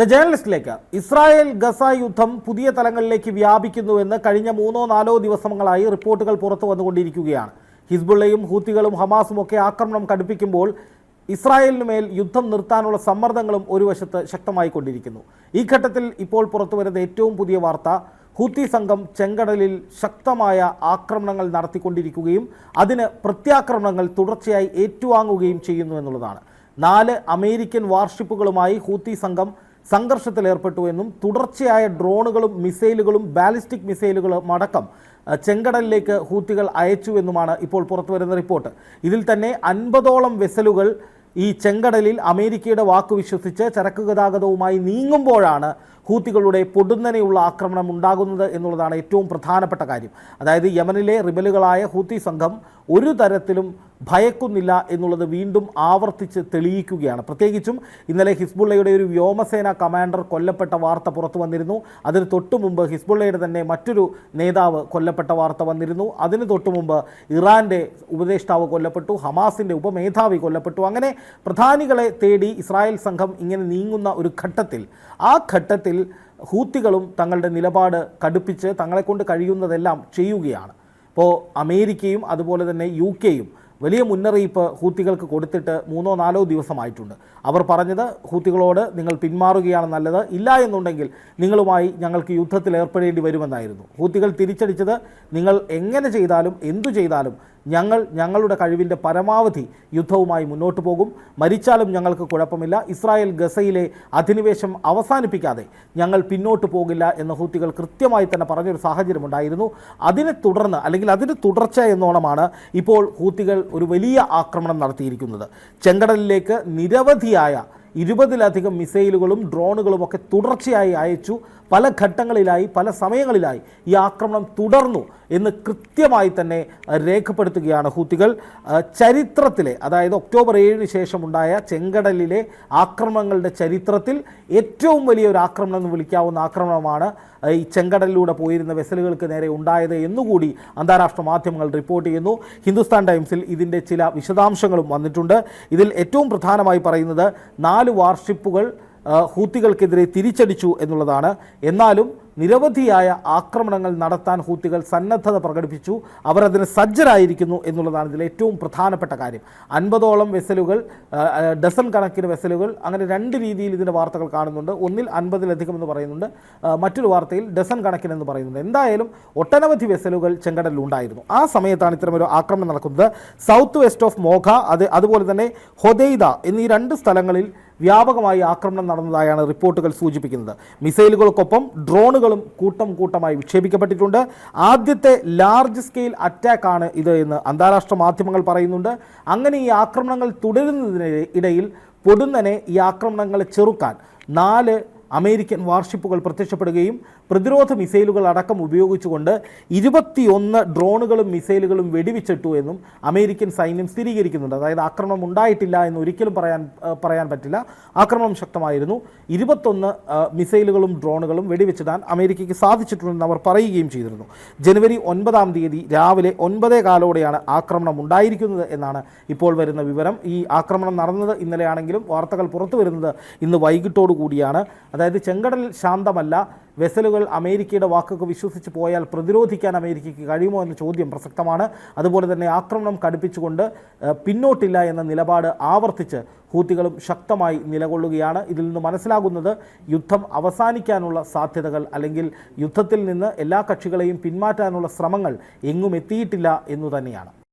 The ജേർണലിസ്റ്റിലേക്ക് Israel Gaza യുദ്ധം പുതിയ തലങ്ങളിലേക്ക് വ്യാപിക്കുന്നുവെന്ന് കഴിഞ്ഞ മൂന്നോ നാലോ ദിവസങ്ങളായി റിപ്പോർട്ടുകൾ പുറത്തു വന്നുകൊണ്ടിരിക്കുകയാണ്. ഹിസ്ബുള്ളയും ഹൂത്തികളും ഹമാസും ഒക്കെ ആക്രമണം കടുപ്പിക്കുമ്പോൾ ഇസ്രായേലിന് മേൽ യുദ്ധം നിർത്താനുള്ള സമ്മർദ്ദങ്ങളും ഒരു വശത്ത് ശക്തമായിക്കൊണ്ടിരിക്കുന്നു. ഈ ഘട്ടത്തിൽ ഇപ്പോൾ പുറത്തു വരുന്ന ഏറ്റവും പുതിയ വാർത്ത ഹൂത്തി സംഘം ചെങ്കടലിൽ ശക്തമായ ആക്രമണങ്ങൾ നടത്തിക്കൊണ്ടിരിക്കുകയും അതിന് പ്രത്യാക്രമണങ്ങൾ തുടർച്ചയായി ഏറ്റുവാങ്ങുകയും ചെയ്യുന്നു എന്നുള്ളതാണ്. നാല് അമേരിക്കൻ വാർഷിപ്പുകളുമായി ഹൂത്തി സംഘം സംഘർഷത്തിലേർപ്പെട്ടു എന്നും തുടർച്ചയായ ഡ്രോണുകളും മിസൈലുകളും ബാലിസ്റ്റിക് മിസൈലുകളും അടക്കം ചെങ്കടലിലേക്ക് ഹൂത്തികൾ അയച്ചുവെന്നുമാണ് ഇപ്പോൾ പുറത്തുവരുന്ന റിപ്പോർട്ട്. ഇതിൽ തന്നെ അൻപതോളം വെസലുകൾ ഈ ചെങ്കടലിൽ അമേരിക്കയുടെ വാക്ക് വിശ്വസിച്ച് ചരക്ക് ഗതാഗതവുമായി നീങ്ങുമ്പോഴാണ് ഹൂത്തികളുടെ പൊടുന്നനെയുള്ള ആക്രമണം ഉണ്ടാകുന്നത് എന്നുള്ളതാണ് ഏറ്റവും പ്രധാനപ്പെട്ട കാര്യം. അതായത് യമനിലെ റിബലുകളായ ഹൂത്തി സംഘം ഒരു തരത്തിലും ഭയക്കുന്നില്ല എന്നുള്ളത് വീണ്ടും ആവർത്തിച്ച് തെളിയിക്കുകയാണ്. പ്രത്യേകിച്ചും ഇന്നലെ ഹിസ്ബുള്ളയുടെ ഒരു വ്യോമസേന കമാൻഡർ കൊല്ലപ്പെട്ട വാർത്ത പുറത്തു വന്നിരുന്നു. അതിന് തൊട്ടു മുമ്പ് ഹിസ്ബുള്ളയുടെ തന്നെ മറ്റൊരു നേതാവ് കൊല്ലപ്പെട്ട വാർത്ത വന്നിരുന്നു. അതിന് തൊട്ടു മുമ്പ് ഇറാന്റെ ഉപദേഷ്ടാവ് കൊല്ലപ്പെട്ടു ഹമാസിന്റെ ഉപമേധാവി കൊല്ലപ്പെട്ടു. അങ്ങനെ പ്രധാനികളെ തേടി ഇസ്രായേൽ സംഘം ഇങ്ങനെ നീങ്ങുന്ന ഒരു ഘട്ടത്തിൽ ആ ഘട്ടത്തിൽ ഹൂത്തികളും തങ്ങളുടെ നിലപാട് കടുപ്പിച്ച് തങ്ങളെക്കൊണ്ട് കഴിയുന്നതെല്ലാം ചെയ്യുകയാണ്. ഇപ്പോൾ അമേരിക്കയും അതുപോലെ തന്നെ യു കെയും വലിയ മുന്നറിയിപ്പ് ഹൂത്തികൾക്ക് കൊടുത്തിട്ട് മൂന്നോ നാലോ ദിവസമായിട്ടുണ്ട്. അവർ പറഞ്ഞത് ഹൂത്തികളോട് നിങ്ങൾ പിന്മാറുകയാണ് നല്ലത്. ഇല്ല എന്നുണ്ടെങ്കിൽ നിങ്ങളുമായി ഞങ്ങൾക്ക് യുദ്ധത്തിൽ ഏർപ്പെടേണ്ടി വരുമെന്നായിരുന്നു. ഹൂത്തികൾ തിരിച്ചടിച്ചത് നിങ്ങൾ എങ്ങനെ ചെയ്താലും എന്തു ചെയ്താലും ഞങ്ങൾ ഞങ്ങളുടെ കഴിവിന്റെ പരമാവധി യുദ്ധവുമായി മുന്നോട്ട് പോകും. മരിച്ചാലും ഞങ്ങൾക്ക് കുഴപ്പമില്ല. ഇസ്രായേൽ ഗസയിലെ അധിനിവേശം അവസാനിപ്പിക്കാതെ ഞങ്ങൾ പിന്നോട്ട് പോകില്ല എന്ന് ഹൂത്തികൾ കൃത്യമായി തന്നെ പറഞ്ഞൊരു സാഹചര്യമുണ്ടായിരുന്നു അതിനെ തുടർന്ന് അല്ലെങ്കിൽ അതിന് തുടർച്ച എന്നോണമാണ് ഇപ്പോൾ ഹൂത്തികൾ ഒരു വലിയ ആക്രമണം നടത്തിയിരിക്കുന്നത്. ചെങ്കടലിലേക്ക് നിരവധിയായ ഇരുപതിലധികം മിസൈലുകളും ഡ്രോണുകളും ഒക്കെ തുടർച്ചയായി അയച്ചു. പല ഘട്ടങ്ങളിലായി പല സമയങ്ങളിലായി ഈ ആക്രമണം തുടർന്നു എന്ന് കൃത്യമായി തന്നെ രേഖപ്പെടുത്തുകയാണ് ഹൂത്തികൾ. ചരിത്രത്തിലെ അതായത് ഒക്ടോബർ ഏഴിന് ശേഷമുണ്ടായ ചെങ്കടലിലെ ആക്രമണങ്ങളുടെ ചരിത്രത്തിൽ ഏറ്റവും വലിയ ഒരു ആക്രമണം എന്ന് വിളിക്കാവുന്ന ആക്രമണമാണ് ഈ ചെങ്കടലിലൂടെ പോയിരുന്ന വെസലുകൾക്ക് നേരെ ഉണ്ടായത് എന്നുകൂടി അന്താരാഷ്ട്ര മാധ്യമങ്ങൾ റിപ്പോർട്ട് ചെയ്യുന്നു. ഹിന്ദുസ്ഥാൻ ടൈംസിൽ ഇതിന്റെ ചില വിശദാംശങ്ങളും വന്നിട്ടുണ്ട്. ഇതിൽ ഏറ്റവും പ്രധാനമായി പറയുന്നത് നാല് വാർഷിപ്പുകൾ ആ, ഹൂത്തികൾക്കെതിരെ തിരിച്ചടിച്ചു എന്നുള്ളതാണ്. എന്നാലും നിരവധിയായ ആക്രമണങ്ങൾ നടത്താൻ ഹൂത്തികൾ സന്നദ്ധത പ്രകടിപ്പിച്ചു. അവർ അതിന് സജ്ജരായിരിക്കുന്നു എന്നുള്ളതാണ് ഇതിലെ ഏറ്റവും പ്രധാനപ്പെട്ട കാര്യം. അൻപതോളം വെസലുകൾ ഡസൺ കണക്കിന് വെസലുകൾ അങ്ങനെ രണ്ട് രീതിയിൽ ഇതിന്റെ വാർത്തകൾ കാണുന്നുണ്ട്. ഒന്നിൽ അൻപതിലധികം എന്ന് പറയുന്നുണ്ട്. മറ്റൊരു വാർത്തയിൽ ഡസൺ കണക്കിന് എന്ന് പറയുന്നുണ്ട്. എന്തായാലും ഒട്ടനവധി വെസലുകൾ ചെങ്കടലിൽ ഉണ്ടായിരുന്നു. ആ സമയത്താണ് ഇത്തരമൊരു ആക്രമണം നടക്കുന്നത്. സൗത്ത് വെസ്റ്റ് ഓഫ് മോഘ അത് അതുപോലെ തന്നെ ഹൊദൈദ എന്നീ രണ്ട് സ്ഥലങ്ങളിൽ വ്യാപകമായി ആക്രമണം നടന്നതായാണ് റിപ്പോർട്ടുകൾ സൂചിപ്പിക്കുന്നത്. മിസൈലുകൾക്കൊപ്പം ഡ്രോണുകളും കൂട്ടം കൂട്ടമായി വിക്ഷേപിക്കപ്പെട്ടിട്ടുണ്ട്. ആദ്യത്തെ ലാർജ് സ്കെയിൽ അറ്റാക്കാണ് ഇത് എന്ന് അന്താരാഷ്ട്ര മാധ്യമങ്ങൾ പറയുന്നുണ്ട്. അങ്ങനെ ഈ ആക്രമണങ്ങൾ തുടരുന്നതിന് ഇടയിൽ പൊടുന്നനെ ഈ ആക്രമണങ്ങളെ ചെറുക്കാൻ നാല് അമേരിക്കൻ വാർഷിപ്പുകൾ പ്രത്യക്ഷപ്പെടുകയും പ്രതിരോധ മിസൈലുകൾ അടക്കം ഉപയോഗിച്ചുകൊണ്ട് ഇരുപത്തിയൊന്ന് ഡ്രോണുകളും മിസൈലുകളും വെടിവെച്ചിട്ടു എന്നും അമേരിക്കൻ സൈന്യം സ്ഥിരീകരിക്കുന്നുണ്ട്. അതായത് ആക്രമണം ഉണ്ടായിട്ടില്ല എന്ന് ഒരിക്കലും പറയാൻ പറയാൻ പറ്റില്ല. ആക്രമണം ശക്തമായിരുന്നു. ഇരുപത്തൊന്ന് മിസൈലുകളും ഡ്രോണുകളും വെടിവെച്ചിടാൻ അമേരിക്കയ്ക്ക് സാധിച്ചിട്ടുണ്ടെന്ന് അവർ പറയുകയും ചെയ്തിരുന്നു. ജനുവരി ഒൻപതാം തീയതി രാവിലെ ഒൻപതേ കാലോടെയാണ് ആക്രമണം ഉണ്ടായിരിക്കുന്നത് എന്നാണ് ഇപ്പോൾ വരുന്ന വിവരം. ഈ ആക്രമണം നടന്നത് ഇന്നലെയാണെങ്കിലും വാർത്തകൾ പുറത്തു വരുന്നത് ഇന്ന് വൈകിട്ടോടു കൂടിയാണ് അതായത് ചെങ്കടൽ ശാന്തമല്ല. വെസലുകൾ അമേരിക്കയുടെ വാക്കൊക്കെ വിശ്വസിച്ച് പോയാൽ പ്രതിരോധിക്കാൻ അമേരിക്കയ്ക്ക് കഴിയുമോ എന്ന ചോദ്യം പ്രസക്തമാണ്. അതുപോലെ തന്നെ ആക്രമണം കടുപ്പിച്ചുകൊണ്ട് പിന്നോട്ടില്ല എന്ന നിലപാട് ആവർത്തിച്ച് ഹൂത്തികളും ശക്തമായി നിലകൊള്ളുകയാണ്. ഇതിൽ നിന്ന് മനസ്സിലാകുന്നത് യുദ്ധം അവസാനിക്കാനുള്ള സാധ്യതകൾ അല്ലെങ്കിൽ യുദ്ധത്തിൽ നിന്ന് എല്ലാ കക്ഷികളെയും പിന്മാറ്റാനുള്ള ശ്രമങ്ങൾ എങ്ങും എത്തിയിട്ടില്ല എന്നു തന്നെയാണ്.